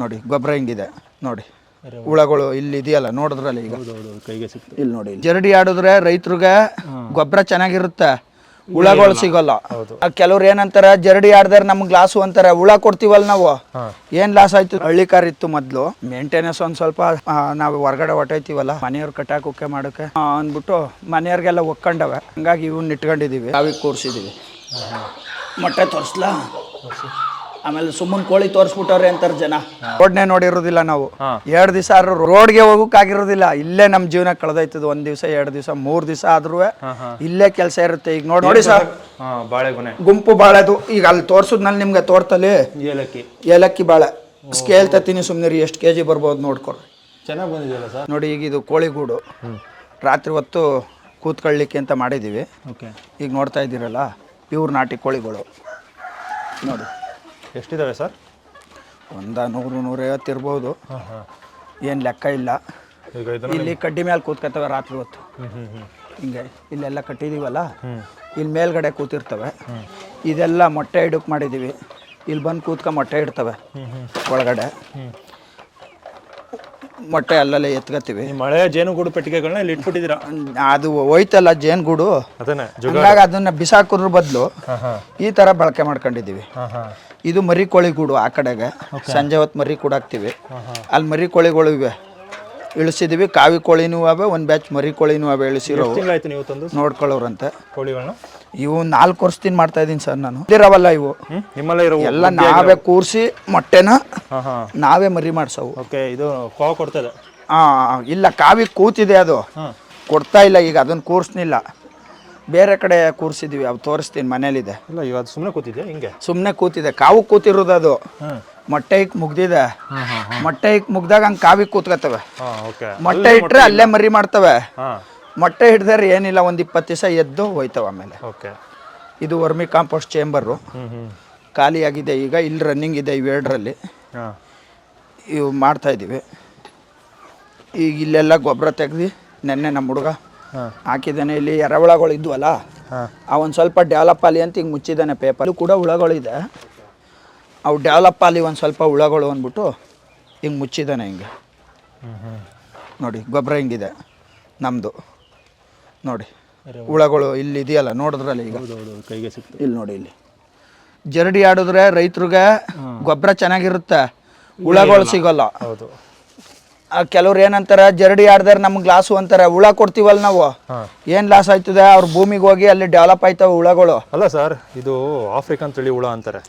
ನೋಡಿ ಗೊಬ್ಬರ ಹಿಂಗಿದೆ? ನೋಡಿ. ಹುಳಗಳು ಇಲ್ಲಿ ಇದೆಯಲ್ಲ ನೋಡಿದ್ರಲ್ಲ ಈಗ. ಹೌದೌದು ಕೈಗೆ ಸಿಕ್ತು. ಇಲ್ಲಿ ನೋಡಿ ಜರಡಿ ಆಡಿದ್ರೆ ರೈತರಿಗೆ ಗೊಬ್ಬರ ಚೆನ್ನಾಗಿರುತ್ತೆ. ಹುಳಗಳು ಸಿಗೋಲ್ಲ. ಕೆಲವ್ರು ಏನಂತಾರೆ ಜರಡಿ ಆಡದ್ರೆ ನಮ್ಗೆ ಲಾಸು ಅಂತಾರೆ ಹುಳ ಕೊಡ್ತೀವಲ್ಲ ನಾವು? ಏನ್ ಲಾಸ್ ಆಯ್ತು? ಹಳ್ಳಿ ಕಾರ್ ಇತ್ತು ಮೊದ್ಲು. ಮೇಂಟೆನೆನ್ಸ್ ಒಂದ್ ಸ್ವಲ್ಪ ನಾವು ಹೊರಗಡೆ ಹೊಟ್ಟೈತಿವಲ್ಲ ಮನೆಯವ್ರ ಕಟ್ಟಾಕ ಉಕ್ಕೆ ಮಾಡಕ್ಕೆ ಅಂದ್ಬಿಟ್ಟು ಮನೆಯವ್ರಿಗೆಲ್ಲ ಒಕ್ಕೊಂಡವೆ. ಹಂಗಾಗಿ ಇವನ್ನ ಇಟ್ಕೊಂಡಿದೀವಿ. ಅವಿಗೆ ಕೂರ್ಸಿದೀವಿ. ಮೊಟ್ಟೆ ತೋರಿಸ್ಲಾ? ಆಮೇಲೆ ಸುಮ್ಮನೆ ಕೋಳಿ ತೋರಿಸ್ಬಿಟ್ಟವ್ರೆ ಅಂತಾರೆ ಜನ. ರೋಡ್ನೇ ನೋಡಿರೋದಿಲ್ಲ ನಾವು. ಎರಡು ದಿವಸ ಆದ್ರೂ ರೋಡ್ಗೆ ಹೋಗೋಕ್ಕಾಗಿರೋದಿಲ್ಲ ಇಲ್ಲೇ ನಮ್ಮ ಜೀವನ ಕಳೆದೈತದ. ಒಂದ್ ದಿವಸ ಎರಡು ದಿವಸ ಮೂರ್ ದಿವಸ ಆದ್ರೂ ಇಲ್ಲೇ ಕೆಲಸ ಇರುತ್ತೆ. ಈಗ ನೋಡಿ ನೋಡಿ ಸರ್. ಬಾಳೆಗೊನೆ ಗುಂಪು ಬಾಳೆದು. ಈಗ ಅಲ್ಲಿ ತೋರ್ಸುದ್ನಲ್ಲಿ ನಿಮ್ಗೆ ತೋರ್ತಲ್ಲಿ. ಏಲಕ್ಕಿ. ಏಲಕ್ಕಿ ಬಾಳೆ. ಸ್ಕೇಲ್ ತತ್ತೀನಿ ಸುಮ್ಮನೆ ರೀ ಎಷ್ಟು ಕೆ ಜಿ ಬರ್ಬೋದು ನೋಡ್ಕೊಡ್ರಿ ಚೆನ್ನಾಗಿ ಬಂದಿದೆಯಲ್ಲ ಸರ್? ನೋಡಿ ಈಗ ಇದು ಕೋಳಿಗೂಡು. ರಾತ್ರಿ ಹೊತ್ತು ಕೂತ್ಕೊಳ್ಳಿಕ್ಕೆ ಅಂತ ಮಾಡಿದ್ದೀವಿ ಓಕೆ. ಈಗ ನೋಡ್ತಾ ಇದ್ದೀರಲ್ಲ ಪ್ಯೂರ್ ನಾಟಿ ಕೋಳಿಗಳು. ನೋಡಿ. ಎಷ್ಟಿದಾವೆ ಸರ್? ಒಂದು ನೂರು ನೂರೈವತ್ತು ಇರ್ಬೋದು. ಹಾಂ ಹಾಂ. ಏನು ಲೆಕ್ಕ ಇಲ್ಲ. ಈಗ ಇದನ್ನ ಇಲ್ಲಿ ಕಡ್ಡಿ ಮೇಲೆ ಕೂತ್ಕೊತವೆ ರಾತ್ರಿ ಹೊತ್ತು. ಹಿಂಗೆ ಇಲ್ಲೆಲ್ಲ ಕಟ್ಟಿದ್ದೀವಲ್ಲ ಇಲ್ಲಿ ಮೇಲ್ಗಡೆ ಕೂತಿರ್ತವೆ. ಇದೆಲ್ಲ ಮೊಟ್ಟೆ ಇಡಕ್ಕೆ ಮಾಡಿದ್ದೀವಿ ಇಲ್ಲಿ ಬಂದು ಕೂತ್ಕೊಂಡು ಮೊಟ್ಟೆ ಇಡ್ತವೆ ಒಳಗಡೆ. ಮೊಟ್ಟೆ ಅಲ್ಲಲ್ಲೇ ಎತ್ಕೋತೀವಿ ಈ ಮಳೆ ಜೇನುಗೂಡು ಪೆಟ್ಟಿಗೆಗಳನ್ನ ಇಲ್ಲಿ ಇಟ್ಬಿಟ್ಟಿದ್ದೀರಾ? ಅದು ಹೋಯ್ತಲ್ಲ ಜೇನುಗೂಡು. ಅದನ್ನೇ ಜುಗ ಹಂಗಾಗಿ ಅದನ್ನ ಬಿಸಾಕೋದ್ರ ಬದಲು ಈ ಥರ ಬಳಕೆ ಮಾಡ್ಕೊಂಡಿದ್ದೀವಿ. ಇದು ಮರಿ ಕೋಳಿ ಗೂಡು ಆ ಕಡೆಗೆ. ಸಂಜೆ ಹೊತ್ತು ಮರಿ ಕೂಡಾಕ್ತೀವಿ ಅಲ್ಲಿ ಮರಿ ಕೋಳಿಗಳು ಇವೆ. ಇಳಿಸಿದೀವಿ. ಕಾವಿ ಕೋಳಿನೂ ಅವೆ ಒಂದು ಬ್ಯಾಚ್ ಮರಿ ಕೋಳಿನೂ ಅವೆ ಇಳಿಸಿರೋ ತಿಂಗಳಾಯ್ತು ನೀವು ತಂದು? ನೋಡ್ಕೊಳ್ಳೋರಂತೆ. ಕೋಳಿಗಳನ್ನ ಇವು ನಾಲ್ಕು ವರ್ಷದಿಂದ ಮಾಡ್ತಾ ಇದ್ದೀನಿ ಸರ್ ನಾನು. ಇದಿರವಲ್ಲ ಇವು. ನಿಮ್ಮಲ್ಲೇ ಇರೋ ಎಲ್ಲ ನಾವೇ ಕೂರಿಸಿ ಮೊಟ್ಟೆನ ನಾವೇ ಮರಿ ಮಾಡ್ಸವು. ಓಕೆ ಇದು ಕೋವ ಕೊಡ್ತದೆ. ಹಾಂ ಇಲ್ಲ ಕಾವಿ ಕೂತಿದೆ ಅದು. ಕೊಡ್ತಾ ಇಲ್ಲ ಈಗ ಅದನ್ನು ಕೂರಿಸ್ನಿಲ್ಲ. ಬೇರೆ ಕಡೆ ಕೂರಿಸಿದ್ವಿ ಅವು ತೋರಿಸ್ತೀನಿ ಮನೇಲಿದೆ. ಇಲ್ಲ ಇವತ್ತು ಸುಮ್ಮನೆ ಕೂತಿದ್ದೆ ಹಿಂಗೆ? ಸುಮ್ಮನೆ ಕೂತಿದೆ ಕಾವು ಕೂತಿರೋದು ಅದು. ಮೊಟ್ಟೆ ಇಕ್ ಮುಗ್ದಿದೆ. ಮೊಟ್ಟೆ ಇಕ್ ಮುಗ್ದಾಗ ಹಂಗೆ ಕಾವಿ ಕೂತ್ಕೋತವೆ ಓಕೆ. ಮೊಟ್ಟೆ ಇಟ್ಟರೆ ಅಲ್ಲೇ ಮರಿ ಮಾಡ್ತವೆ. ಮೊಟ್ಟೆ ಹಿಡ್ದಾರೆ ಏನಿಲ್ಲ ಒಂದು ಇಪ್ಪತ್ತು ದಿವಸ ಎದ್ದು ಹೋಯ್ತವೆ ಆಮೇಲೆ. ಓಕೆ. ಇದು ವರ್ಮಿ ಕಾಂಪೋಸ್ಟ್ ಚೇಂಬರು. ಖಾಲಿಯಾಗಿದೆ ಈಗ ಇಲ್ಲಿ ರನ್ನಿಂಗ್ ಇದೆ ಇವೆರಡರಲ್ಲಿ. ಇವು ಮಾಡ್ತಾ ಇದ್ದೀವಿ. ಈಗ ಇಲ್ಲೆಲ್ಲ ಗೊಬ್ಬರ ತೆಗ್ದು ನೆನ್ನೆ ನಮ್ಮ ಹುಡುಗ ಹಾಕಿದ್ದಾನೆ ಇಲ್ಲಿ ಎರೆಹುಳಗಳು ಇದ್ವಲ್ಲ ಆ ಅವನು ಸ್ವಲ್ಪ ಡೆವಲಪ್ ಆಲಿ ಅಂತ ಹಿಂಗೆ ಮುಚ್ಚಿದ್ದಾನೆ ಪೇಪರ್ ಕೂಡ ಹುಳಗಳಿದೆ ಅವು ಡೆವಲಪ್ ಆಲಿ ಒಂದು ಸ್ವಲ್ಪ ಹುಳಗಳು ಅಂದ್ಬಿಟ್ಟು ಹಿಂಗೆ ಮುಚ್ಚಿದ್ದಾನೆ ಹಿಂಗೆ. ನೋಡಿ ಗೊಬ್ಬರ ಹಿಂಗಿದೆ ನಮ್ಮದು ನೋಡಿ ಹುಳಗಳು ಇಲ್ಲಿ ಇದೆಯಲ್ಲ ನೋಡಿದ್ರಲ್ಲ ಈಗ? ಕೈಗೆ ಸಿಕ್ತು. ಇಲ್ಲಿ ನೋಡಿ ಇಲ್ಲಿ. ಜರಡಿ ಆಡಿದ್ರೆ ರೈತರಿಗೆ ಗೊಬ್ಬರ ಚೆನ್ನಾಗಿರುತ್ತೆ. ಹುಳಗಳು ಸಿಗೋಲ್ಲ. ಹೌದು. ಆ, ಕೆಲವ್ರು ಏನಂತಾರೆ ಜರಡಿ ಆಡ್ದಾರೆ ನಮ್ಗೆ ಲಾಸು ಅಂತಾರೆ ಹುಳ ಕೊಡ್ತೀವಲ್ಲ ನಾವು? ಏನ್ ಲಾಸ್ ಆಯ್ತದೆ? ಅವ್ರ ಭೂಮಿಗೆ ಹೋಗಿ ಅಲ್ಲಿ ಡೆವಲಪ್ ಆಯ್ತಾವ ಹುಳಗಳು. ಅಲ್ಲ ಸರ್ ಇದು ಆಫ್ರಿಕನ್ ತಳಿ ಹುಳ ಅಂತಾರೆ.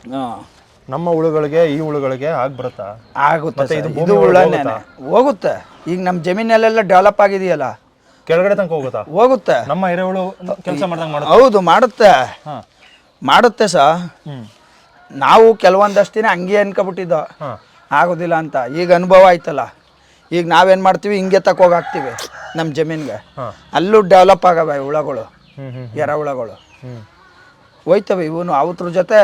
ನಮ್ಮ ಹುಳುಗಳಿಗೆ ಈ ಹುಳುಗಳಿಗೆ ಆಗಿ ಬರುತ್ತಾ? ಆಗುತ್ತೆ ಇದು ಹುಳನೇ ಹೋಗುತ್ತೆ? ಈಗ ನಮ್ಮ ಜಮೀನಲ್ಲೆಲ್ಲ ಡೆವಲಪ್ ಆಗಿದೆಯಲ್ಲ? ಕೆಳಗಡೆ ತನಕ ಹೋಗುತ್ತಾ? ಹೋಗುತ್ತೆ. ನಮ್ಮ ಎರೆಹುಳು ಕೆಲಸ ಮಾಡ್ದಂಗೆ ಮಾಡುತ್ತೆ? ಹೌದು ಮಾಡುತ್ತೆ. ಮಾಡುತ್ತೆ ಸ. ನಾವು ಕೆಲವೊಂದಷ್ಟು ದಿನ ಹಂಗೆ ಅನ್ಕೊಬಿಟ್ಟಿದ್ದೋ. ಆಗೋದಿಲ್ಲ ಅಂತ. ಈಗ ಅನುಭವ ಆಯ್ತಲ್ಲ. ಈಗ ನಾವೇನು ಮಾಡ್ತೀವಿ? ಹಿಂಗೆ ತಕೋಗಿ ಹಾಕ್ತೀವಿ ನಮ್ಮ ಜಮೀನ್ಗೆ. ಅಲ್ಲೂ ಡೆವಲಪ್ ಆಗವೆ ಹುಳಗಳು ಎರ ಹುಳಗಳು. ಹೋಯ್ತವೆ ಇವನು ಅವತ್ರ ಜೊತೆ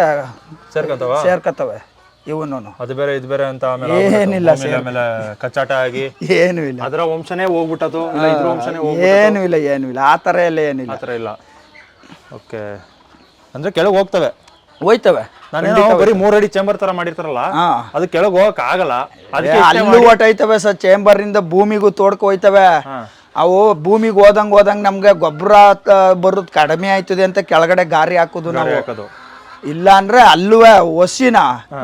ಸೇರ್ಕತವೆ ಇವನು ಅದು ಬೇರೆ ಇದು ಬೇರೆ ಅಂತ ಏನಿಲ್ಲ ಕಚ್ಚಾಟ ಆಗಿ ಏನೂ ಇಲ್ಲ. ಅದರ ವಂಶನೇ ಹೋಗ್ಬಿಟ್ಟದು ಏನೂ ಇಲ್ಲ ಏನೂ ಇಲ್ಲ. ಆ ಥರ ಎಲ್ಲ ಏನಿಲ್ಲ. ಆ ಥರ ಇಲ್ಲ. ಓಕೆ. ಅಂದ್ರೆ ಕೆಳಗೆ ಹೋಗ್ತವೆ. ಹೋಯ್ತವೆ. ನಾನೇನೋ ಬರೀ ಅಡಿ ಚೇಂಬರ್ ತರ ಮಾಡಿರ್ತಾರಲ್ಲ ಹಾ. ಅದು ಕೆಳಗೆ ಹೋಗಕ್ ಆಗಲ್ಲ. ಅದಕ್ಕೆ ಅಲ್ಲೂ ಚೇಂಬರ್ ಸರ್ ಚೇಂಬರಿಂದ ಭೂಮಿಗೂ ತೋಡ್ಕೊ ಹೋಯ್ತವೆ. ಹಾ. ಅವು ಭೂಮಿಗೆ ಹೋದಂಗ್ ಹೋದಂಗ್ ನಮ್ಗೆ ಗೊಬ್ಬರ ಬರೋದು ಕಡಿಮೆ ಆಯ್ತದೆ ಅಂತ ಕೆಳಗಡೆ ಗಾರಿ ಹಾಕೋದು ನಾವು. ಹಾಕೋದು. ಇಲ್ಲ ಅಂದ್ರೆ ಅಲ್ಲೂ ಒಸಿನ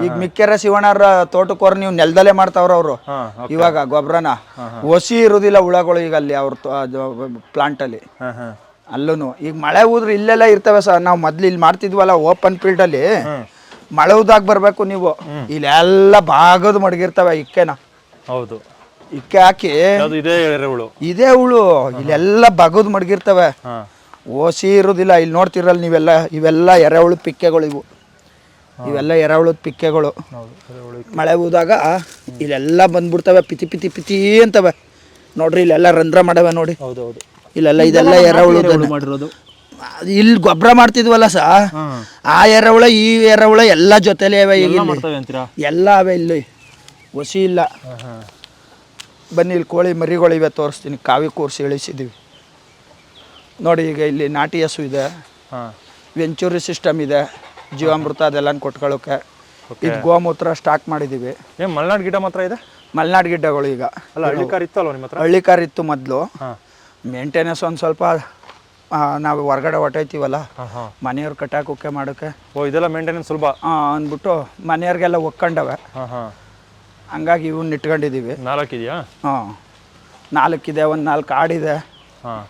ಈಗ ಮಿಕ್ಕೆರ ಶಿವಣ್ಣರ ತೋಟಕ್ಕೋರ್ ನೀವು ನೆಲದಲ್ಲೇ ಮಾಡ್ತಾವ್ರ ಅವರು. ಹಾ ಇವಾಗ ಗೊಬ್ಬರನ ಒಸಿ ಇರುದಿಲ್ಲ ಹುಳಗಳು ಈಗ ಅಲ್ಲಿ ಅವ್ರ ಪ್ಲಾಂಟ್ ಅಲ್ಲಿ ಹಾ ಹಾ. ಅಲ್ಲೂ ಈಗ ಮಳೆ ಹೋದ್ರೆ ಇಲ್ಲೆಲ್ಲ ಇರ್ತವೆ ಸರ್. ನಾವು ಮೊದ್ಲು ಇಲ್ಲಿ ಮಾಡ್ತಿದ್ವಲ್ಲ ಓಪನ್ ಫೀಲ್ಡ್ ಅಲ್ಲಿ. ಮಳೆ ಉದಾಗ ಬರಬೇಕು ನೀವು. ಇಲ್ಲೆಲ್ಲ ಬಾಗದು ಮಡಗಿರ್ತವೆ ಇಕ್ಕೆನ. ಹೌದು. ಇಕ್ಕೆ ಹಾಕಿ. ಅದು ಇದೇ ಎರೆಹುಳು ಇದೇ ಹುಳು. ಇಲ್ಲೆಲ್ಲ ಬಗದು ಮಡಗಿರ್ತವೆ. ಓಸಿ ಇರೋದಿಲ್ಲ. ಇಲ್ಲಿ ನೋಡ್ತಿರಲ್ಲ ನೀವೆಲ್ಲ. ಇವೆಲ್ಲ ಎರೆಹುಳು ಪಿಕ್ಕೆಗಳು ಇವು. ಇವೆಲ್ಲ ಎರೆಹುಳದ ಪಿಕ್ಕೆಗಳು. ಮಳೆ ಹೋದಾಗ ಇಲ್ಲೆಲ್ಲ ಬಂದ್ಬಿಡ್ತವೆ. ಪಿತಿ ಪಿತಿ ಪಿತಿ ಅಂತವೆ. ನೋಡ್ರಿ ಇಲ್ಲೆಲ್ಲ ರಂಧ್ರ ಮಾಡವೆ ನೋಡಿ. ಹೌದು ಹೌದು. ಇಲ್ಲೆಲ್ಲ ಇದೆಲ್ಲ ಎರೆಹುಳು ಮಾಡಿರೋದು. ಇಲ್ಲಿ ಗೊಬ್ಬರ ಮಾಡ್ತಿದ್ವಲ್ಲ ಸಾ? ಆ ಎರೆಹುಳ ಈ ಎರೆಹುಳ ಎಲ್ಲ ಜೊತೆಲೇ ಅವೆ ಈಗ ಇಲ್ಲಿ. ಮಾಡ್ತಾವೆ ಎಲ್ಲ ಅವೆ ಇಲ್ಲಿ. ಒಸಿ ಇಲ್ಲ. ಬನ್ನಿ ಇಲ್ಲಿ ಕೋಳಿ ಮರಿಗಳಿವೆ ತೋರಿಸ್ತೀನಿ. ಕಾವಿ ಕೂರಿಸಿ ಇಳಿಸಿದ್ದೀವಿ ನೋಡಿ ಈಗ ಇಲ್ಲಿ ನಾಟಿ ಹಸು ಇದೆ. ವೆಂಚೂರಿ ಸಿಸ್ಟಮ್ ಇದೆ. ಜೀವಾಮೃತ ಅದೆಲ್ಲ ಕೊಟ್ಕೊಳ್ಳೋಕೆ. ಇದು ಗೋಮೂತ್ರ ಸ್ಟಾಕ್ ಮಾಡಿದ್ದೀವಿ ಮಲ್ನಾಡ್ ಮಲೆನಾಡು ಗಿಡ ಮಾತ್ರ ಇದೆ? ಮಲ್ನಾಡ್ ಗಿಡ್ಡಗಳು ಈಗ. ಅಲ್ಲ ಹಳ್ಳಿ ಕಾರ್ ಇತ್ತು ಅಲ್ವಾ ನಿಮ್ಮ ಹತ್ರ? ಇತ್ತು ಮೊದಲು. ಮೇಂಟೆನೆನ್ಸ್ ಒಂದು ಸ್ವಲ್ಪ ನಾವು ಹೊರಗಡೆ ಹೊಟ್ಟೈತೀವಲ್ಲ ಮನೆಯವ್ರು ಕಟ್ಟಾಕ ಕಟ್ಟಾಕುಕ್ಕೆ ಮಾಡೋಕ್ಕೆ ಓ ಇದೆಲ್ಲ ಮೇಂಟೆನೆನ್ಸ್ ಸುಲಭ? ಅಂದ್ಬಿಟ್ಟು ಮನೆಯವ್ರಿಗೆಲ್ಲ ಒಕ್ಕೊಂಡವೆ ಹಂಗಾಗಿ ಇವನ್ನ ಇಟ್ಕೊಂಡಿದ್ದೀವಿ ನಾಲ್ಕು ಇದೆಯಾ? ಹಾಂ. ನಾಲ್ಕಿದೆ ಒಂದು ನಾಲ್ಕು ಆಡಿದೆ ಹಾಂ.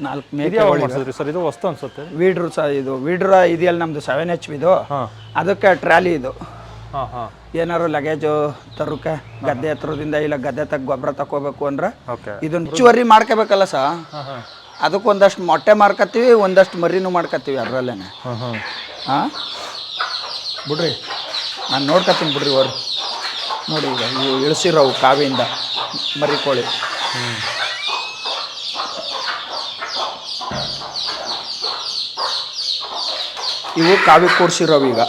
ನಾಲ್ಕು ಮೇಕೆ ಸರ್? ಇದು ವಸ್ತು ಅನ್ಸುತ್ತೆ. ವೀಡ್ರು ಇದು ವೀಡ್ರ ಇದೆಯಲ್ಲ ನಮ್ಮದು ಸೆವೆನ್ ಎಚ್ ಇದು. ಅದಕ್ಕೆ ಟ್ರಾಲಿ ಇದು. ಏನಾದ್ರು ಲಗೇಜು ತರೋಕೆ ಗದ್ದೆ ಹತ್ರದಿಂದ ಇಲ್ಲ ಗದ್ದೆ ತಗ ಗೊಬ್ಬರ ತಕೋಬೇಕು ಅಂದ್ರೆ ಇದನ್ನ ಚುವರಿ ಮಾಡ್ಕೋಬೇಕಲ್ಲ ಸಹ ಅದಕ್ಕೊಂದಷ್ಟು ಹಾ. ಅದಕ್ಕೆ ಒಂದಷ್ಟು ಮೊಟ್ಟೆ ಮಾರ್ಕತ್ತೀವಿ ಒಂದಷ್ಟು ಮರಿನೂ ಮಾಡ್ಕತ್ತೀವಿ ಅದರಲ್ಲೇನೇ. ಹಾ ಬಿಡ್ರಿ. ನಾನು ನೋಡ್ಕತ್ತೀನಿ ಬಿಡ್ರಿ ಅವರು. ನೋಡಿ ಈಗ ಇವು ಇಳಿಸಿರೋವು ಕಾವಿಯಿಂದ ಮರಿ ಕೋಳಿ. ಇವು ಕಾವಿ ಕೂರ್ಸಿರೋವು ಈಗ.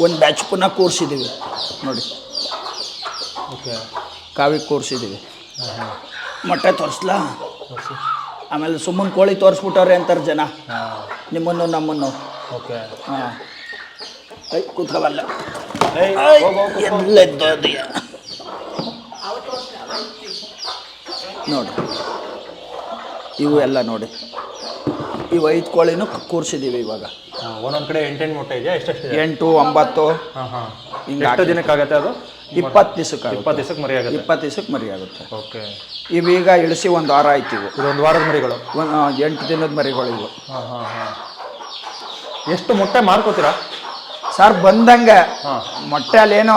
ಒಂದು ಬ್ಯಾಚ್ ಪುನಃ ಕೂರಿಸಿದ್ದೀವಿ ನೋಡಿ. ಓಕೆ. ಕಾವಿ ಕೂರಿಸಿದ್ದೀವಿ ಮೊಟ್ಟೆ ತೋರಿಸ್ಲಾ? ಆಮೇಲೆ ಸುಮ್ಮನೆ ಕೋಳಿ ತೋರಿಸ್ಬಿಟ್ಟವ್ರೆ ಅಂತಾರೆ ಜನ. ನಿಮ್ಮನ್ನು ನಮ್ಮನ್ನು. ಓಕೆ. ಹಾಂ. ಐ ಕೂತ್ಕೋಬಲ್ಲ. ನೋಡಿ. ಇವು ಎಲ್ಲ ನೋಡಿ. ಇವು ಐದು ಕೋಳಿನೂ ಕೂರಿಸಿದ್ದೀವಿ ಇವಾಗ. ಒಂದೊಂದ್ ಕಡೆ ಎಂಟೆಂಟು ಮೊಟ್ಟೆ ಇದೆಯಾ? ಎಷ್ಟೆಷ್ಟು ಎಂಟು ಒಂಬತ್ತು. ಹಾ ಹಾ. ಹಿಂಗೆ ಎಷ್ಟು ದಿನಕ್ಕಾಗತ್ತೆ ಅದು? ಇಪ್ಪತ್ತು ದಿವಸಕ್ಕೆ ಇಪ್ಪತ್ತು ದಿವಸಕ್ಕೆ ಮರಿ ಆಗುತ್ತೆ? ಇಪ್ಪತ್ತು ದಿವಸಕ್ಕೆ ಮರಿ ಆಗುತ್ತೆ. ಓಕೆ. ಇವೀಗ ಇಳಿಸಿ ಒಂದು ವಾರ ಆಯ್ತು ಇವು ಇದೊಂದು ವಾರದ ಮರಿಗಳು? ಒಂದು ಎಂಟು ದಿನದ ಮರಿಗಳು ಇವು. ಹಾಂ ಹಾಂ ಹಾ. ಎಷ್ಟು ಮೊಟ್ಟೆ ಮಾರ್ಕೋತೀರಾ? ಸರ್ ಬಂದಂಗೆ ಮೊಟ್ಟೆ ಅಲ್ಲೇನು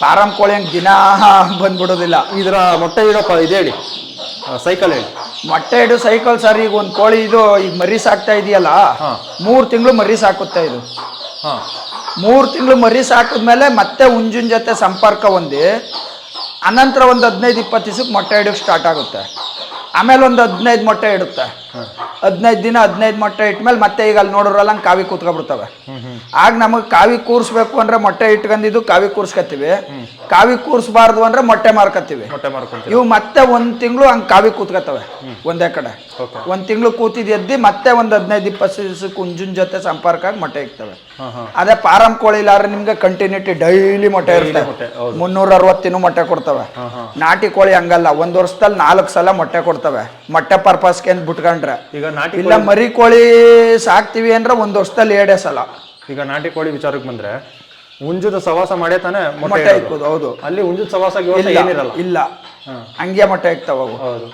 ಫಾರಂ ಕೋಳಿ ಹಂಗೆ ದಿನ ಬಂದ್ಬಿಡೋದಿಲ್ಲ. ಇದರ ಮೊಟ್ಟೆ ಇಡೋ ಇದು ಹೇಳಿ. ಸೈಕಲ್ ಹೇಳಿ. ಮೊಟ್ಟೆ ಇಡು ಸೈಕಲ್ ಸರ್ ಈಗ ಒಂದು ಕೋಳಿ ಇದು ಈಗ ಮರಿ ಸಾಕ್ತಾ ಇದೆಯಲ್ಲ. ಮೂರು ತಿಂಗಳು ಮರಿ ಸಾಕುತ್ತೆ ಇದು. ಹಾ. ಮೂರು ತಿಂಗಳು ಮರಿ ಸಾಕಿದ್ಮೇಲೆ ಮತ್ತೆ ಹುಂಜಿನ ಜೊತೆ ಸಂಪರ್ಕ ಹೊಂದಿ ಅನಂತರ ಒಂದು ಹದಿನೈದು ಇಪ್ಪತ್ತು ದಿವಸಕ್ಕೆ ಮೊಟ್ಟೆ ಇಡೋಕೆ ಸ್ಟಾರ್ಟ್ ಆಗುತ್ತೆ. ಆಮೇಲೆ ಒಂದು ಹದಿನೈದು ಮೊಟ್ಟೆ ಇಡುತ್ತೆ ಹದಿನೈದು ದಿನ ಹದಿನೈದು ಮೊಟ್ಟೆ ಇಟ್ಟಮೇಲೆ ಮತ್ತೆ ಈಗ ಅಲ್ಲಿ ನೋಡೋರಲ್ಲ ಹಂಗೆ ಕಾವಿ ಕೂತ್ಕೊಬಿಡ್ತವೆ. ಆಗ ನಮಗೆ ಕಾವಿ ಕೂರಿಸ್ಬೇಕು ಅಂದ್ರೆ ಮೊಟ್ಟೆ ಇಟ್ಕೊಂಡಿದ್ದು ಕಾವಿ ಕೂರ್ಸ್ಕೊತೀವಿ ಕಾವಿ ಕೂರಿಸ್ಬಾರ್ದು ಅಂದ್ರೆ ಮೊಟ್ಟೆ ಮಾರ್ಕತ್ತೀವಿ. ಇವು ಮತ್ತೆ ಒಂದ್ ತಿಂಗಳು ಹಂಗೆ ಕಾವಿ ಕೂತ್ಕೊತವೆ ಒಂದೇ ಕಡೆ. ಒಂದ್ ತಿಂಗಳು ಕೂತಿದ್ ಎದ್ದು ಮತ್ತೆ ಒಂದ್ ಹದಿನೈದು ಇಪ್ಪತ್ತು ದಿವಸಕ್ಕೆ ಕುಂಜುನ್ ಜೊತೆ ಸಂಪರ್ಕ ಆಗಿ ಮೊಟ್ಟೆ ಇಕ್ತವೆ. ಅದೇ ಪಾರಂ ಕೋಳಿ ಇಲ್ಲಾದ್ರೆ ನಿಮ್ಗೆ ಕಂಟಿನ್ಯೂಟಿ ಡೈಲಿ ಮೊಟ್ಟೆ ಇರುತ್ತೆ ಮುನ್ನೂರ ಅರವತ್ತಿನೂ ಮೊಟ್ಟೆ ಕೊಡ್ತವೆ. ನಾಟಿ ಕೋಳಿ ಹಂಗಲ್ಲ ಒಂದು ವರ್ಷದಲ್ಲಿ ನಾಲ್ಕು ಸಲ ಮೊಟ್ಟೆ ಕೊಡ್ತವೆ. ಮೊಟ್ಟೆ ಪರ್ಪಸ್ಗೆ ಅಂತ ಬಿಟ್ಕೊಂಡ್ರೆ ಈಗ ನಾಟಿ ಇಲ್ಲ ಮರಿ ಕೋಳಿ ಸಾಕ್ತಿವಿ ಅಂದ್ರೆ ಒಂದು ವರ್ಷದಲ್ಲಿ ಎರಡೇ ಸಲ. ಈಗ ನಾಟಿ ಕೋಳಿ ವಿಚಾರಕ್ಕೆ ಬಂದ್ರೆ ಹುಂಜದ ಸವಾಸ ಮಾಡೇ ತಾನೆ ಮೊಟ್ಟೆ ಮೊಟ್ಟೆ ಇಕ್ಕೋದು ಹೌದು. ಅಲ್ಲಿ ಹುಂಜದ ಸವಾಸ ಇಲ್ಲ ಏನಿರಲ್ಲ. ಇಲ್ಲ. ಹಂಗೆ ಮೊಟ್ಟೆ ಇಕ್ತಾವ ಅವು. ಹೌದು.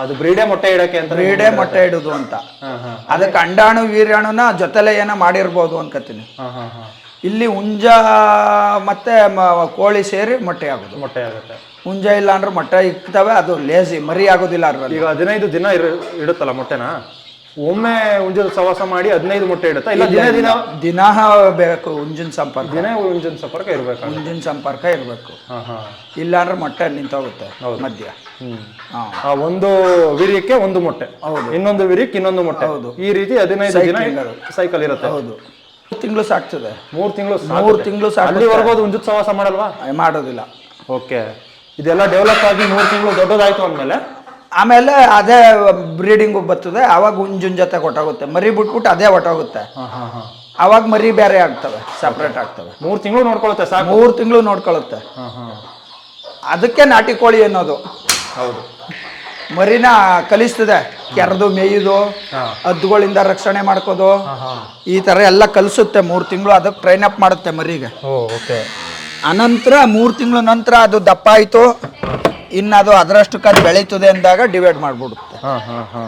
ಅದು ಬ್ರೀಡೆ ಮೊಟ್ಟೆ ಇಡಕ್ಕೆ ಅಂತ ಬ್ರೀಡೆ ಮೊಟ್ಟೆ ಇಡುದು ಅಂತ. ಹಾ ಹಾ. ಅದಕ್ಕೆ ಅಂಡಾಣು ವೀರ್ಯಾಣುನ ಜೊತೆಲೆ ಏನೋ ಮಾಡಿರ್ಬೋದು ಅನ್ಕೋತೀನಿ ಹಾ ಹಾ ಹಾ. ಇಲ್ಲಿ ಉಂಜ ಮತ್ತೆ ಮ- ಕೋಳಿ ಸೇರಿ ಮೊಟ್ಟೆ ಆಗೋದು. ಮೊಟ್ಟೆ ಆಗುತ್ತೆ. ಹುಂಜ ಇಲ್ಲ ಅಂದ್ರೆ ಮೊಟ್ಟೆ ಇಕ್ತವೆ ಅದು ಲೇಸಿ ಮರಿ ಆಗೋದಿಲ್ಲ ಅದ್ರಲ್ಲಿ. ಈಗ ಹದಿನೈದು ದಿನ ಇರು- ಇಡುತ್ತಲ್ಲ ಮೊಟ್ಟೆನ? ಒಮ್ಮೆ ಹುಂಜದ ಸವಾಸ ಮಾಡಿ ಹದಿನೈದು ಮೊಟ್ಟೆ ಇಡುತ್ತಾ? ಇಲ್ಲ ದಿನ ದಿನ ದಿನ ಬೇಕು ಹುಂಜಿನ ಸಂಪರ್ಕ. ದಿನ ಹುಂಜಿನ ಸಂಪರ್ಕ ಇರಬೇಕು ಹುಂಜಿನ ಸಂಪರ್ಕ ಇರಬೇಕು. ಇಲ್ಲ ಅಂದ್ರೆ ಮೊಟ್ಟೆ ನಿಂತೋಗುತ್ತೆ ಮಧ್ಯ. ಹ್ಮ್. ಆ ಒಂದು ವೀರ್ಯಕ್ಕೆ ಒಂದು ಮೊಟ್ಟೆ. ಹೌದು. ಇನ್ನೊಂದು ವೀರ್ಯಕ್ಕೆ ಇನ್ನೊಂದು ಮೊಟ್ಟೆ. ಹೌದು. ಈ ರೀತಿ ಹದಿನೈದು ದಿನ ಸೈಕಲ್ ಇರುತ್ತೆ. ಹೌದು. ತಿಂಗಳು ಸಾಕ್ತದೆ. ಮೂರ್ ತಿಂಗಳು ಮೂರು ತಿಂಗಳು ಸಾಕು ಅಲ್ಲಿವರೆಗೂ ಅದು ಹುಂಜದ ಸವಾಸ ಮಾಡಲ್ವಾ? ಮಾಡೋದಿಲ್ಲ. ಓಕೆ. ಇದೆಲ್ಲ ಡೆವಲಪ್ ಆಗಿ ಮೂರು ತಿಂಗಳು ದೊಡ್ಡದಾಯ್ತು ಅಂದಮೇಲೆ? ಆಮೇಲೆ ಅದೇ ಬ್ರೀಡಿಂಗ್ ಬರ್ತದೆ ಅವಾಗ ಹುಂಜುನ್ ಜೊತೆ ಹೊಟ್ಟೋಗುತ್ತೆ ಮರಿ ಬಿಟ್ಬಿಟ್ಟು ಅದೇ ಹೊಟ್ಟೋಗುತ್ತೆ. ಅವಾಗ ಮರಿ ಬೇರೆ ಆಗ್ತವೆ ಸಪ್ರೇಟ್ ಆಗ್ತವೆ. ಮೂರು ತಿಂಗಳು ನೋಡ್ಕೊಳುತ್ತೆ ಸಾಕು. ಮೂರು ತಿಂಗಳು ನೋಡ್ಕೊಳುತ್ತೆ. ಅದಕ್ಕೆ ನಾಟಿ ಕೋಳಿ ಅನ್ನೋದು. ಹೌದು. ಮರಿನ ಕಲಿಸ್ತದೆ ಕೆರೆದು ಮೇಯುದು. ಹದ್ದುಗಳಿಂದ ರಕ್ಷಣೆ ಮಾಡ್ಕೋದು. ಈ ಥರ ಎಲ್ಲ ಕಲಿಸುತ್ತೆ ಮೂರು ತಿಂಗಳು ಅದಕ್ಕೆ ಟ್ರೈನ್ ಅಪ್ ಮಾಡುತ್ತೆ ಮರಿಗೆ. ಓಕೆ ಅನಂತರ ಮೂರು ತಿಂಗಳ ನಂತರ ಅದು ದಪ್ಪ ಆಯಿತು. ಇನ್ನು ಅದು ಅದರಷ್ಟು ಅದು ಬೆಳೀತದೆ ಅಂದಾಗ ಡಿವೈಡ್ ಮಾಡಿಬಿಡುತ್ತೆ. ಹಾಂ ಹಾಂ ಹಾ.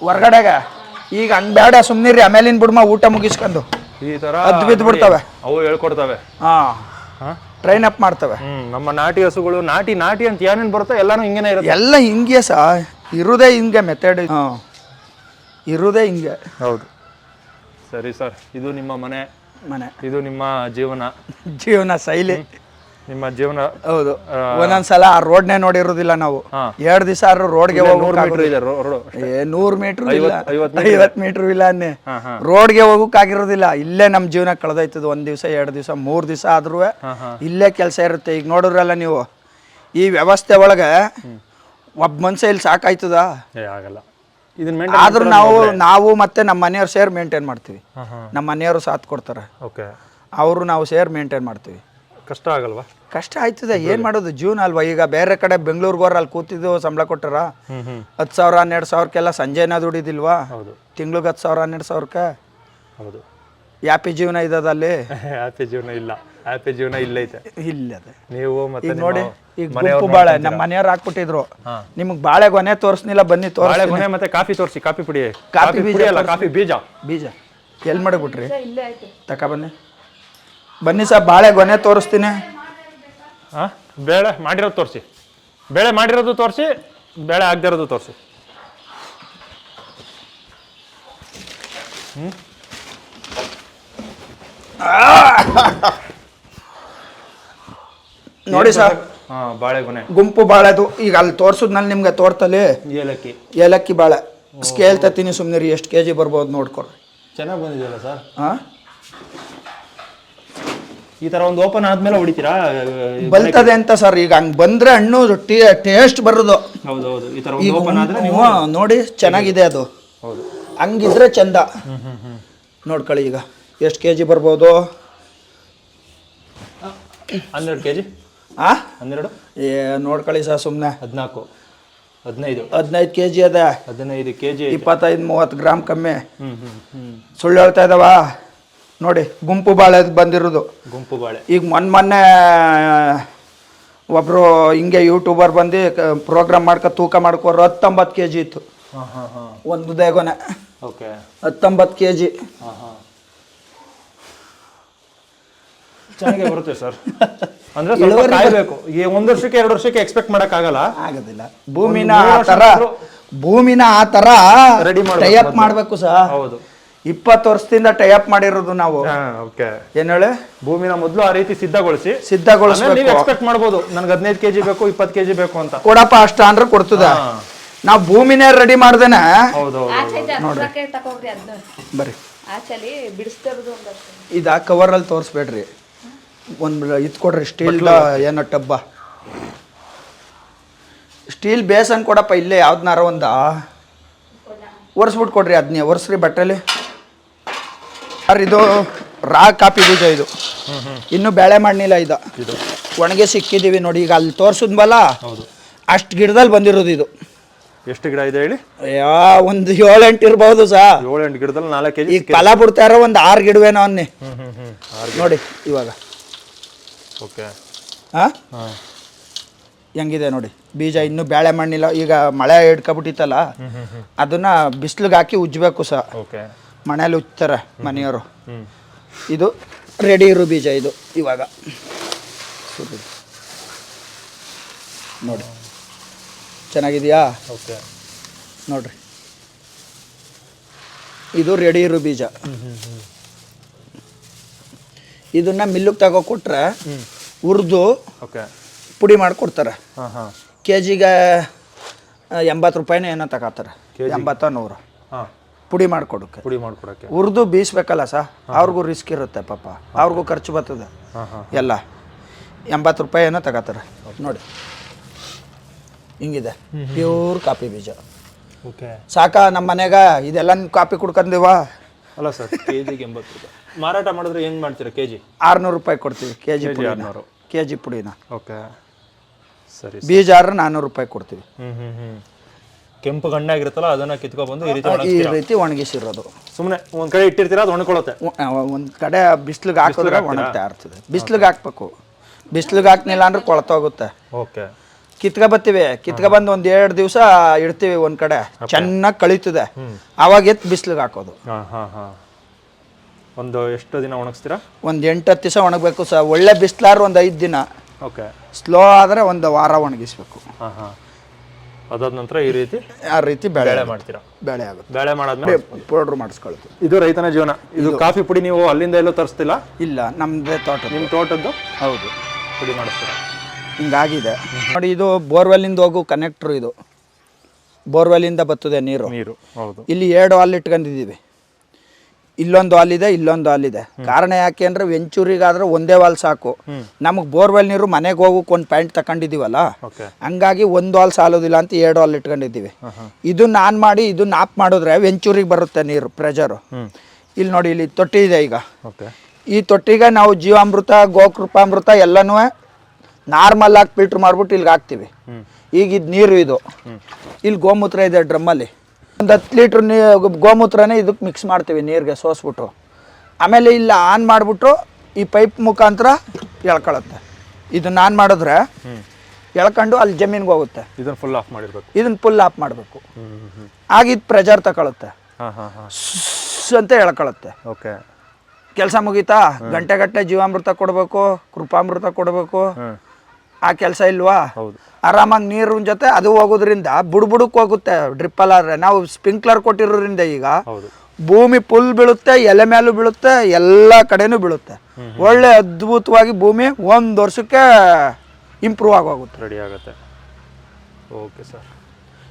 ಹೊರ್ಗಡೆಗೆ ಈಗ ಹಂಗೆ ಬೇಡ ಸುಮ್ಮನಿರಿ ಆಮೇಲಿನ ಬಿಡ್ಮ ಊಟ ಮುಗಿಸ್ಕೊಂಡು. ಈ ಥರ ಅದು ಬಿದ್ದು ಬಿಡ್ತವೆ. ಅವು ಹೇಳ್ಕೊಡ್ತವೆ. ಹಾಂ. ಟ್ರೈನ್ ಅಪ್ ಮಾಡ್ತವೆ. ಹ್ಮ್ ನಮ್ಮ ನಾಟಿ ಹಸುಗಳು ನಾಟಿ ನಾಟಿ ಅಂತ ಏನೇನು ಬರುತ್ತೋ ಎಲ್ಲಾನು ಹಿಂಗೇನೆ ಇರುತ್ತೆ. ಎಲ್ಲ ಹಿಂಗೆ ಸಹ ಇರುದೇ ಹಿಂಗೆ ಮೆಥಡ್ ಹಾಂ. ಇರುದೇ ಹಿಂಗೆ. ಹೌದು. ಸರಿ ಸರ್ ಇದು ನಿಮ್ಮ ಮನೆ. ಮನೆ. ಇದು ನಿಮ್ಮ ಜೀವನ. ಜೀವನ ಶೈಲಿ. ನಿಮ್ಮ ಜೀವನ ಹೌದು. ಒಂದೊಂದ್ಸಲ ಆ ರೋಡ್ನೇ ನೋಡಿರೋದಿಲ್ಲ ನಾವು. ಎರಡ್ ದಿವಸ ಆದ್ರೂ ರೋಡ್ಗೆ ನೂರು ನೂರ್ ಮೀಟರ್ ನೂರು ಮೀಟ್ರ್ ಇಲ್ಲ. ಅನ್ನೇ. ರೋಡ್ಗೆ ಹೋಗಕ್ಕಾಗಿರೋದಿಲ್ಲ ಇಲ್ಲೇ ನಮ್ಮ ಜೀವನ ಕಳೆದೋಯ್ತದ. ಒಂದ್ ದಿವಸ ಎರಡು ದಿವಸ ಮೂರು ದಿವಸ ಆದ್ರೂ ಇಲ್ಲೇ ಕೆಲಸ ಇರುತ್ತೆ. ಈಗ ನೋಡಿದ್ರಲ್ಲ ನೀವು ಈ ವ್ಯವಸ್ಥೆ ಒಳಗೆ ಒಬ್ಬ ಮನುಷ್ಯ ಇಲ್ಲಿ ಸಾಕಾಯ್ತದ? ಆಗಲ್ಲ. ಆದ್ರೂ ನಾವು ನಾವು ಮತ್ತೆ ನಮ್ಮ ಮನೆಯವ್ರು ಸೇರ್ ಮೇಂಟೈನ್ ಮಾಡ್ತೀವಿ. ನಮ್ಮ ಮನೆಯವರು ಸಾಥ್ ಕೊಡ್ತಾರೆ. ಓಕೆ. ಅವರು ನಾವು ಶೇರ್ ಮೇಂಟೈನ್ ಮಾಡ್ತೀವಿ. ಕಷ್ಟ ಆಗಲ್ವಾ? ಕಷ್ಟ ಆಯ್ತದೆ ಏನು ಮಾಡೋದು? ಜೂನ್ ಅಲ್ವಾ? ಈಗ ಬೇರೆ ಕಡೆ ಬೆಂಗಳೂರಿಗೋರ್ ಅಲ್ಲಿ ಕೂತಿದ್ದು ಸಂಬಳ ಕೊಟ್ಟಾರ? ಹತ್ತು ಸಾವಿರ ಹನ್ನೆರಡು ಸಾವಿರಕ್ಕೆಲ್ಲ ಸಂಜೆನ ದುಡಿದಿಲ್ವಾ? ತಿಂಗ್ಳಿಗೆ ಹತ್ತು ಸಾವಿರ ಹನ್ನೆರಡು ಸಾವಿರಕ್ಕೆ? ಹೌದು. ಯಾಪಿ ಜೀವನ ಇದ್ದದಲ್ಲಿ? ಹ್ಯಾಪಿ ಜೀವನ ಇಲ್ಲ. ಹ್ಯಾಪಿ ಜೀವನ ಇಲ್ಲೈತೆ ಇಲ್ಲ ಅದೇ. ನೀವು ಮತ್ತೆ ಈಗ ನೋಡಿ ಈಗ ಗುಂಪು ಬಾಳೆ ನಮ್ಮ ಮನೆಯವ್ರು ಹಾಕ್ಬಿಟ್ಟಿದ್ರು. ನಿಮ್ಗೆ ನಿಮಗೆ ಬಾಳೆ ಗೊನೆ ತೋರಿಸ್ನಿಲ್ಲ ಬನ್ನಿ ತೋರಿಸ್ ಬಾಳೆ ಗೊನೆ ಮತ್ತೆ ಕಾಫಿ ತೋರಿಸಿ ಕಾಫಿ ಪುಡಿ ಕಾಫಿ ಬೀಜ ಅಲ್ಲ ಕಾಫಿ ಬೀಜ. ಬೀಜ. ಎಲ್ಲಿ ಮಾಡಿಬಿಟ್ರಿ? ತಕ ಬನ್ನಿ. ಬನ್ನಿ ಸರ್ ಬಾಳೆ ಗೊನೆ ತೋರಿಸ್ತೀನಿ. ಹಾ? ಬೇಳೆ ಮಾಡಿರೋದು ತೋರಿಸಿ. ಬೇಳೆ ಮಾಡಿರೋದು ತೋರಿಸಿ ಬೇಳೆ ಆಗದಿರೋದು ತೋರಿಸಿ. ನೋಡಿ ಸರ್. ಬಾಳೆಗೊನೆ ಗುಂಪು ಬಾಳೆದು ಈಗ ಅಲ್ಲಿ ತೋರ್ಸುದ್ನಲ್ಲಿ ನಿಮ್ಗೆ ತೋರ್ತಲ್ಲಿ. ಏಲಕ್ಕಿ. ಏಲಕ್ಕಿ ಬಾಳೆ. ಸ್ಕೇಲ್ ತತ್ತೀನಿ ಸುಮ್ಮನೆ ರೀ ಎಷ್ಟು ಕೆ ಜಿ ಬರ್ಬೋದು ನೋಡ್ಕೊಳ್ರಿ. ಚೆನ್ನಾಗಿ ಬಂದಿದೆಯಲ್ಲ ಸರ್? ಹಾಂ? ಈ ತರ ಒಂದು ಓಪನ್ ಆದ್ಮೇಲೆ ಹೊಡಿತೀರಾ? ಬಲ್ತದೆ ಅಂತ ಸರ್ ಈಗ ಹಂಗ್ ಬಂದ್ರೆ ಹಣ್ಣು ಟೇಸ್ಟ್ ಬರೋದು. ಈ ತರ ಒಂದು ಓಪನ್ ಆದ್ರೆ ನೀವು ನೋಡಿ ಚೆನ್ನಾಗಿದೆ ಅದು. ಹೌದು. ಹಂಗಿದ್ರೆ ಚಂದ. ನೋಡ್ಕೊಳ್ಳಿ ಈಗ ಎಷ್ಟು ಕೆ ಜಿ ಬರ್ಬೋದು? ಹನ್ನೆರಡು ಕೆ ಜಿ ಆ? ಹನ್ನೆರಡು? ಏ ನೋಡ್ಕೊಳ್ಳಿ ಸರ್ ಸುಮ್ಮನೆ ಹದಿನಾಲ್ಕು. ಹದಿನೈದು. ಹದಿನೈದು ಕೆ ಜಿ ಅದ. ಹದಿನೈದು ಕೆ ಜಿ ಇಪ್ಪತ್ತೈದು ಮೂವತ್ತು ಗ್ರಾಮ್ ಕಮ್ಮಿ. ಹ್ಞೂ ಹ್ಞೂ ಹ್ಞೂ ಸುಳ್ಳು ಹೇಳ್ತಾ ಇದ್ದಾವ? ನೋಡಿ ಗುಂಪು ಬಾಳೆ ಬಂದಿರೋದು. ಗುಂಪು ಬಾಳೆ. ಈಗ ಮೊನ್ನೆ ಮೊನ್ನೆ ಒಬ್ಬರು ಹಿಂಗೆ ಯೂಟ್ಯೂಬರ್ ಬಂದು ಪ್ರೋಗ್ರಾಮ್ ಮಾಡ್ಕೊ ತೂಕ ಮಾಡ್ಕೋರು ಹತ್ತೊಂಬತ್ತು ಕೆ ಜಿ ಇತ್ತು ಒಂದು ದೇಗೋನೆ. ಓಕೆ. ಹತ್ತೊಂಬತ್ತು ಕೆ ಜಿ ಚೆನ್ನಾಗೇ ಬರುತ್ತೆ ಸರ್. ಅಂದ್ರೆ ಸ್ವಲ್ಪ ಕಾಯ್ಬೇಕು. ಈ ಒಂದ್ ವರ್ಷಕ್ಕೆ ಎರಡು ವರ್ಷಕ್ಕೆ ಎಕ್ಸ್ಪೆಕ್ಟ್ ಮಾಡಕ್ ಆಗಲ್ಲ. ಆಗೋದಿಲ್ಲ. ಭೂಮಿನ ಆ ಥರ ಭೂಮಿನ ಆ ಥರ Ready ಮಾಡ್ಬೇಕು ಟೈಅಪ್ ಮಾಡಬೇಕು ಸಹ ಹೌದು. ಇಪ್ಪತ್ತು ವರ್ಷದಿಂದ ಟೈಅಪ್ ಮಾಡಿರೋದು ನಾವು. ಹಾ ಓಕೆ ಏನ್ ಹೇಳಿ? ಭೂಮಿನ ಮೊದಲು ಆ ರೀತಿ ಸಿದ್ಧಗೊಳಿಸಿ. ನೀವು ಸಿದ್ಧಗೊಳಿಸ್ಬೇಕು ಎಕ್ಸ್ಪೆಕ್ಟ್ ಮಾಡ್ಬೋದು. ನನ್ಗೆ ಹದಿನೈದು ಕೆಜಿ ಬೇಕು ಇಪ್ಪತ್ತು ಕೆಜಿ ಬೇಕು ಅಂತ. ಕೊಡಪ್ಪ ಅಷ್ಟ ಅಂದ್ರೆ ಕೊಡ್ತದ. ನಾವು ಭೂಮಿನೇ ರೆಡಿ ಮಾಡ್ದೇನೆ. ಹೌದು ಹೌದು ಆಚೆ ಇದೆ ಅದನ್ನ ಬರ್ರಿ. ಇದ ಕವರ್ ಅಲ್ಲಿ ಇದ ಕವರಲ್ಲಿ ತೋರಿಸ್ಬೇಡ್ರಿ. ಒಂದು ಇದು ಕೊಡ್ರಿ ಸ್ಟೀಲ್ ಏನೋ ಟಬ್ಬ. ಸ್ಟೀಲ್ ಬೇಸನ್ ಕೊಡಪ್ಪ ಇಲ್ಲೇ ಯಾವ್ದನ್ನಾರ ಒಂದ. ಒರೆಸ್ಬಿಟ್ಟು ಕೊಡ್ರಿ ಅದನ್ನೇ ಒರೆಸ್ರಿ ಬಟ್ಟೆಲಿ ಸರ್ ಇದು ರಾ ಕಾಪಿ ಬೀಜ ಇದು. ಇನ್ನೂ ಬೇಳೆ ಮಾಡಲಿಲ್ಲ ಇದು. ಒಣಗೆ ಸಿಕ್ಕಿದ್ದೀವಿ ನೋಡಿ ಈಗ ಅಲ್ಲಿ ತೋರ್ಸಿದ್ವಲ್ಲ? ಹೌದು. ಅಷ್ಟು ಗಿಡದಲ್ಲಿ ಬಂದಿರೋದು ಇದು. ಎಷ್ಟು ಗಿಡ ಇದೆ ಹೇಳಿ? ಯಾ ಒಂದು ಏಳೆಂಟು ಇರ್ಬೋದು ಸಾ. ಏಳೆಂಟು ಗಿಡದಲ್ಲಿ ನಾಲ್ಕು ಕೆಜಿ ಈಗ ಫಲ ಬಿಡ್ತಾ ಇರೋ ಒಂದು ಆರು ಗಿಡವೇನೋ ಅನ್ನಿ. ನೋಡಿ ಇವಾಗ. ಓಕೆ. ಹಾಂ. ಹೆಂಗಿದೆ ನೋಡಿ ಬೀಜ ಇನ್ನೂ ಬೇಳೆ ಮಣ್ಣಿಲ್ಲ ಈಗ ಮಳೆ ಹಿಡ್ಕೊಬಿಟ್ಟಿತ್ತಲ್ಲ ಅದನ್ನ ಬಿಸಿಲಿಗೆ ಹಾಕಿ ಉಜ್ಜಬೇಕು ಸಹ. ಓಕೆ. ಮನೇಲಿ ಉಜ್ತಾರೆ ಮನೆಯವರು. ಇದು ರೆಡಿ ಇರೋ ಬೀಜ ಇದು ಇವಾಗ. ನೋಡಿ. ಚೆನ್ನಾಗಿದೆಯಾ? ಓಕೆ. ನೋಡ್ರಿ. ಇದು ರೆಡಿ ಇರೋ ಬೀಜ. ಇದನ್ನ ಮಿಲ್ಲಿಗೆ ತಗೋ ಕೊಟ್ರೆ ಹುರಿದು ಓಕೆ. ಪುಡಿ ಮಾಡಿಕೊಡ್ತಾರೆ. ಹಾ ಹಾ. ಕೆ ಜಿಗೆ ಎಂಬತ್ತು ರೂಪಾಯಿನ ಏನೋ ತಗೋತಾರೆ. ಎಂಬತ್ತ ನೂರು ಹಾ. ಪುಡಿ ಮಾಡಿಕೊಡಕ್ಕೆ ಪುಡಿ ಮಾಡ್ಕೊಡಕ್ಕೆ ಹುರಿದು ಬೀಸ್ಬೇಕಲ್ಲ ಸಾ ಅವ್ರಿಗೂ ರಿಸ್ಕ್ ಇರುತ್ತೆ ಪಾಪ. ಅವ್ರಿಗೂ ಖರ್ಚು ಬರ್ತದೆ. ಎಲ್ಲ. ಎಂಬತ್ತು ರೂಪಾಯಿ ಏನೋ ತಗೋತಾರೆ ನೋಡಿ. ಹಿಂಗಿದೆ. ಪ್ಯೂರ್ ಕಾಫಿ ಬೀಜ. ಓಕೆ. ಸಾಕ ನಮ್ಮ ಮನೆಗ? ಇದೆಲ್ಲ ಕಾಫಿ ಕುಡ್ಕೊಂಡಿವ ಅಲ್ಲ ಸರ್ ಕೆ ಜಿಗೆ ಎಂಬತ್ತು ರೂಪಾಯಿ. ಮಾರಾಟ ಮಾಡಿದ್ರೆ ಹೆಂಗೆ ಮಾಡ್ತೀರಾ ಕೆ ಜಿ ಆರುನೂರು ರೂಪಾಯಿ ಕೊಡ್ತೀವಿ ಕೆ ಜಿ ಆರ್ನೂರು. ಕೆ ಜಿ ಪುಡಿನ. ಓಕೆ. ಸರಿ ಬೀಜ ಆದ್ರೆ ನಾನ್ನೂರು ರೂಪಾಯಿ ಕೊಡ್ತೀವಿ. ಕೆಂಪು ಹ್ಮ್ ಆಗಿರುತ್ತಲ್ಲ ಕೆಂಪು ಗಣ್ಣಾಗಿರುತ್ತಲ್ಲ ಅದನ್ನ ಕಿತ್ಕೊಬಂದು ಈ ರೀತಿ ಈ ರೀತಿ ಒಣಗಿಸಿರೋದು. ಸುಮ್ಮನೆ ಒಂದು ಕಡೆ ಇಟ್ಟಿರ್ತೀರಾ ಅದು ಒಣ್ಕೊಳುತ್ತೆ ಒಂದು ಕಡೆ ಬಿಸಿಲಿಗೆ ಹಾಕಿದ್ರೆ ಒಣಗ್ತಾ ಇರ್ತದೆ. ಬಿಸಿಲಿಗೆ ಹಾಕ್ಬೇಕು. ಬಿಸಿಲಿಗೆ ಹಾಕ್ನಿಲ್ಲ ಅಂದ್ರೆ ಕೊಳ್ತೋಗುತ್ತೆ. ಓಕೆ. ಕಿತ್ಕ ಬತ್ತೀವಿ ಕಿತ್ಕ ಬಂದು ಒಂದ್ ಎರಡು ದಿವಸ ಇಡ್ತೀವಿ ಒಂದ್ ಕಡೆ. ಚೆನ್ನಾಗಿ ಕಳೀತದೆ. ಆವಾಗ ಎತ್ ಬಿಸಿಲಿಗೆ ಹಾಕೋದು. ಒಂದು ಎಷ್ಟು ದಿನ ಒಣಗಿಸ್ತೀರಾ? ಒಂದು ಎಂಟು ಹತ್ತು ದಿವಸ ಒಣಗಬೇಕು ಸರ್. ಒಳ್ಳೆ ಬಿಸ್ಲಾರು ಒಂದು ಐದು ದಿನ. ಓಕೆ. ಸ್ಲೋ ಆದರೆ ಒಂದು ವಾರ ಒಣಗಿಸ್ಬೇಕು. ಹಾ ಹಾ. ಅದಾದ ನಂತರ ಈ ರೀತಿ ಆ ರೀತಿ ಬೆಳೆ ಬೇಳೆ ಮಾಡ್ತೀರಾ? ಬೆಳೆ ಆಗುತ್ತೆ. ಬೇಳೆ ಮಾಡಾದ್ಮೇಲೆ ಪೌಡರ್ ಮಾಡಿಸ್ಕೊಳ್ತೀವಿ. ಇದು ರೈತನ ಜೀವನ. ಇದು ಕಾಫಿ ಪುಡಿ ನೀವು ಅಲ್ಲಿಂದ ಎಲ್ಲೂ ತರಿಸ್ತಿಲ್ಲ? ಇಲ್ಲ ನಮ್ಮದೇ ತೋಟ ನಿಮ್ಮ ತೋಟದ್ದು? ಹೌದು. ಪುಡಿ ಮಾಡಿಸ್ತೀರಾ? ಹಿಂಗಾಗಿದೆ. ನೋಡಿ ಇದು ಬೋರ್ವೆಲ್ಲಿಂದ ಹೋಗು ಕನೆಕ್ಟ್ರು ಇದು. ಬೋರ್ವೆಲ್ಲಿಂದ ಬರ್ತದೆ ನೀರು. ನೀರು ಹೌದು. ಇಲ್ಲಿ ಎರಡು ಹಾಲ್ ಇಟ್ಕೊಂಡಿದ್ದೀವಿ. ಇಲ್ಲೊಂದು ಹಾಲ್ ಇದೆ ಇಲ್ಲೊಂದು ಹಾಲ್ ಇದೆ. ಕಾರಣ ಯಾಕೆ ಅಂದ್ರೆ ವೆಂಚೂರಿಗಾದ್ರೆ ಒಂದೇ ವಾಲ್ ಸಾಕು. ನಮಗೆ ಬೋರ್ವೆಲ್ ನೀರು ಮನೆಗೆ ಹೋಗೋಕೆ ಒಂದು ಪ್ಯಾಂಟ್ ತಗೊಂಡಿದ್ದೀವಲ್ಲ ಹಂಗಾಗಿ ಒಂದು ಹಾಲ್ ಸಾಲೋದಿಲ್ಲ ಅಂತ ಎರಡು ಹಾಲ್ ಇಟ್ಕೊಂಡಿದ್ದೀವಿ. ಇದನ್ನ ಆನ್ ಮಾಡಿ ಇದನ್ನ ಆಪ್ ಮಾಡಿದ್ರೆ ವೆಂಚೂರಿಗೆ ಬರುತ್ತೆ ನೀರು ಪ್ರೆಷರು ಇಲ್ಲಿ ನೋಡಿ ಇಲ್ಲಿ ತೊಟ್ಟಿ ಇದೆ ಈಗ. ಈ ತೊಟ್ಟಿಗೆ ನಾವು ಜೀವಾಮೃತ ಗೋಕೃಪಾಮೃತ ಎಲ್ಲನೂ ನಾರ್ಮಲ್ ಆಗಿ ಫಿಲ್ಟ್ರ್ ಮಾಡ್ಬಿಟ್ಟು ಇಲ್ಲಿಗೆ ಹಾಕ್ತೀವಿ. ಈಗ ಇದು ನೀರು ಇದು. ಇಲ್ಲಿ ಗೋಮೂತ್ರ ಇದೆ ಡ್ರಮ್ಮಲ್ಲಿ. ಒಂದು ಹತ್ತು ಲೀಟ್ರ್ ನೀ ಗೋಮೂತ್ರನೇ ಇದಕ್ಕೆ ಮಿಕ್ಸ್ ಮಾಡ್ತೀವಿ ನೀರಿಗೆ ಸೋಸ್ಬಿಟ್ಟು ಆಮೇಲೆ ಇಲ್ಲಿ ಆನ್ ಮಾಡಿಬಿಟ್ಟು ಈ ಪೈಪ್ ಮುಖಾಂತರ ಎಳ್ಕೊಳತ್ತೆ. ಇದನ್ನ ಆನ್ ಮಾಡಿದ್ರೆ ಎಳ್ಕೊಂಡು ಅಲ್ಲಿ ಜಮೀನ್ಗೆ ಹೋಗುತ್ತೆ. ಇದನ್ನ ಫುಲ್ ಆಫ್ ಮಾಡಿರ್ಬೇಕು. ಇದನ್ನ ಫುಲ್ ಆಫ್ ಮಾಡಬೇಕು. ಹ್ಮ್ ಹ್ಮ್ ಹ್ಮ್. ಆಗ ಇದು ಪ್ರೆಜರ್ ತಗೊಳುತ್ತೆ. ಅಂತ ಎಳ್ಕೊಳತ್ತೆ. ಓಕೆ. ಕೆಲಸ ಮುಗೀತಾ? ಗಂಟೆಗಟ್ಟಲೆ ಜೀವಾಮೃತ ಕೊಡಬೇಕು ಕೃಪಾಮೃತ ಕೊಡಬೇಕು. ಆ ಕೆಲಸ ಇಲ್ವಾ? ಹೌದು. ಆರಾಮಾಗಿ ನೀರಿನ ಜೊತೆ ಅದು ಹೋಗೋದ್ರಿಂದ ಬುಡ್ಬುಡಕ್ಕೆ ಹೋಗುತ್ತೆ ಡ್ರಿಪ್ಪಲ್ ಆದ್ರೆ ನಾವು ಸ್ಪ್ರಿಂಕ್ಲರ್ ಕೊಟ್ಟಿರೋದ್ರಿಂದ ಈಗ ಭೂಮಿ ಫುಲ್ ಬೀಳುತ್ತೆ ಎಲೆ ಮೇಲೂ ಬೀಳುತ್ತೆ ಎಲ್ಲ ಕಡೆನೂ ಬೀಳುತ್ತೆ. ಒಳ್ಳೆ ಅದ್ಭುತವಾಗಿ ಭೂಮಿ ಒಂದು ವರ್ಷಕ್ಕೆ ಇಂಪ್ರೂವ್ ಆಗೋಗುತ್ತೆ. ರೆಡಿ ಆಗುತ್ತೆ. ಓಕೆ ಸರ್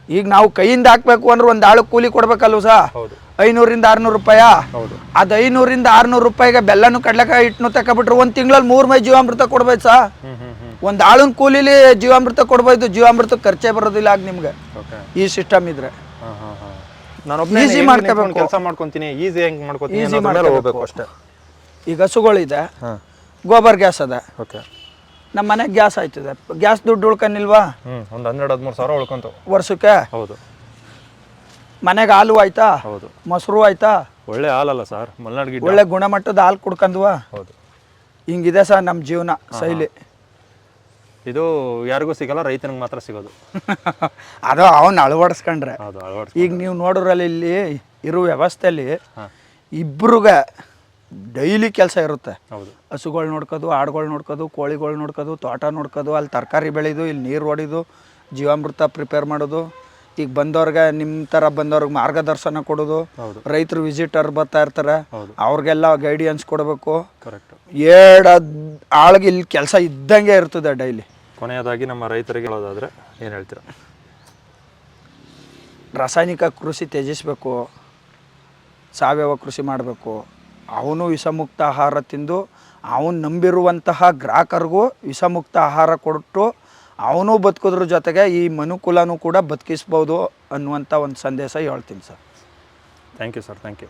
ಈಗ ನಾವು ಕೈಯಿಂದ ಹಾಕ್ಬೇಕು ಅಂದ್ರೆ ಒಂದು ಆಳು ಕೂಲಿ ಕೊಡ್ಬೇಕಲ್ವ ಸಾ? ಐನೂರಿಂದ ಆರ್ನೂರು ರೂಪಾಯ? ಹೌದು. ಅದು ಐನೂರಿಂದ ಆರ್ನೂರು ರೂಪಾಯಿಗೆ ಬೆಲ್ಲನು ಕಡ್ಲೆಕಾಯಿ ಹಿಟ್ಟನು ತಕ್ಕಬಿಟ್ರು ಒಂದು ತಿಂಗಳಲ್ಲಿ ಮೂರು ಮೈ ಜೀವಾಮೃತ ಕೊಡ್ಬೇಕು ಸಾ? ಒಂದು ಆಳಿನ ಕೂಲಿಲಿ ಜೀವಾಮೃತ ಕೊಡ್ಬೋದು ಜೀವಾಮೃತ ಖರ್ಚೇ ಬರೋದಿಲ್ಲ ಆಗ ನಿಮ್ಗೆ. ಈ ಸಿಸ್ಟಮ್ ಇದ್ರೆ. ನಾನು Easy ಮಾಡ್ಕೋಬೇಕು. ಕೆಲಸ ಮಾಡ್ಕೊಂತೀನಿ ಈಸಿ ಹೆಂಗ್ ಮಾಡ್ಕೊತೀನಿ ಮಾಡ್ಕೋಬೇಕು. ಹೋಗ್ಬೇಕು ಅಷ್ಟೇ. ಈಗ ಹಸುಗಳಿದೆ. ಗೋಬರ್ ಗ್ಯಾಸ್ ಅದ. ಓಕೆ ನಮ್ಮ ಮನೆಗೆ ಗ್ಯಾಸ್ ಆಯ್ತದೆ. ಗ್ಯಾಸ್ ದುಡ್ಡು ಉಳ್ಕನಿಲ್ವಾ ಒಂದು ಹನ್ನೆರಡು ಹದಿಮೂರು ಸಾವಿರ ಉಳ್ಕೊಂತು. ವರ್ಷಕ್ಕೆ? ಹೌದು. ಮನೆಗೆ ಹಾಲು ಆಯ್ತಾ? ಹೌದು. ಮೊಸರು ಆಯ್ತಾ? ಒಳ್ಳೆ ಹಾಲಲ್ಲ ಸರ್ ಮಲ್ನಾಡ್ ಒಳ್ಳೆ ಗುಣಮಟ್ಟದ ಹಾಲು ಕುಡ್ಕಂದ್ವಾ? ಹೌದು. ಹಿಂಗಿದೆ ಸರ್ ನಮ್ಮ ಜೀವನ ಶೈಲಿ. ಇದು ಯಾರಿಗೂ ಸಿಗಲ್ಲ ರೈತನಿಗೆ ಮಾತ್ರ ಸಿಗೋದು. ಅದು ಅವನ್ನ ಅಳವಡಿಸ್ಕೊಂಡ್ರೆ. ಹೌದು ಅಳವಡಿಸ್ ಈಗ ನೀವು ನೋಡೋರಲ್ಲಿ ಇಲ್ಲಿ ಇರೋ ವ್ಯವಸ್ಥೆಯಲ್ಲಿ ಇಬ್ರಿಗೆ ಡೈಲಿ ಕೆಲಸ ಇರುತ್ತೆ. ಹೌದು. ಹಸುಗಳು ನೋಡ್ಕೋದು ಆಡುಗಳು ನೋಡ್ಕೋದು ಕೋಳಿಗಳು ನೋಡ್ಕೋದು ತೋಟ ನೋಡ್ಕೋದು ಅಲ್ಲಿ ತರಕಾರಿ ಬೆಳೆಯೋದು ಇಲ್ಲಿ ನೀರು ಹೊಡೆದು ಜೀವಾಮೃತ ಪ್ರಿಪೇರ್ ಮಾಡೋದು. ಈಗ ಬಂದವ್ರಿಗೆ ನಿಮ್ಮ ಥರ ಬಂದವ್ರಿಗೆ ಮಾರ್ಗದರ್ಶನ ಕೊಡೋದು. ರೈತರು ವಿಸಿಟರ್ ಬರ್ತಾ ಇರ್ತಾರೆ. ಅವ್ರಿಗೆಲ್ಲ ಗೈಡೆನ್ಸ್ ಕೊಡಬೇಕು. ಕರೆಕ್ಟ್ ಎರಡು ಆಳ್ಗೆ ಇಲ್ಲಿ ಕೆಲಸ ಇದ್ದಂಗೆ ಇರ್ತದೆ ಡೈಲಿ. ಕೊನೆಯದಾಗಿ ನಮ್ಮ ರೈತರಿಗೆ ಹೇಳೋದಾದರೆ ಏನು ಹೇಳ್ತೀರಾ? ರಾಸಾಯನಿಕ ಕೃಷಿ ತ್ಯಜಿಸಬೇಕು ಸಾವಯವ ಕೃಷಿ ಮಾಡಬೇಕು. ಅವನು ವಿಷಮುಕ್ತ ಆಹಾರ ತಿಂದು ಅವನು ನಂಬಿರುವಂತಹ ಗ್ರಾಹಕರಿಗೂ ವಿಷಮುಕ್ತ ಆಹಾರ ಕೊಟ್ಟು ಅವನು ಬದುಕೋದ್ರ ಜೊತೆಗೆ ಈ ಮನುಕುಲನೂ ಕೂಡ ಬದುಕಿಸ್ಬೋದು ಅನ್ನುವಂಥ ಒಂದು ಸಂದೇಶ ಹೇಳ್ತೀನಿ sir. Thank you sir thank you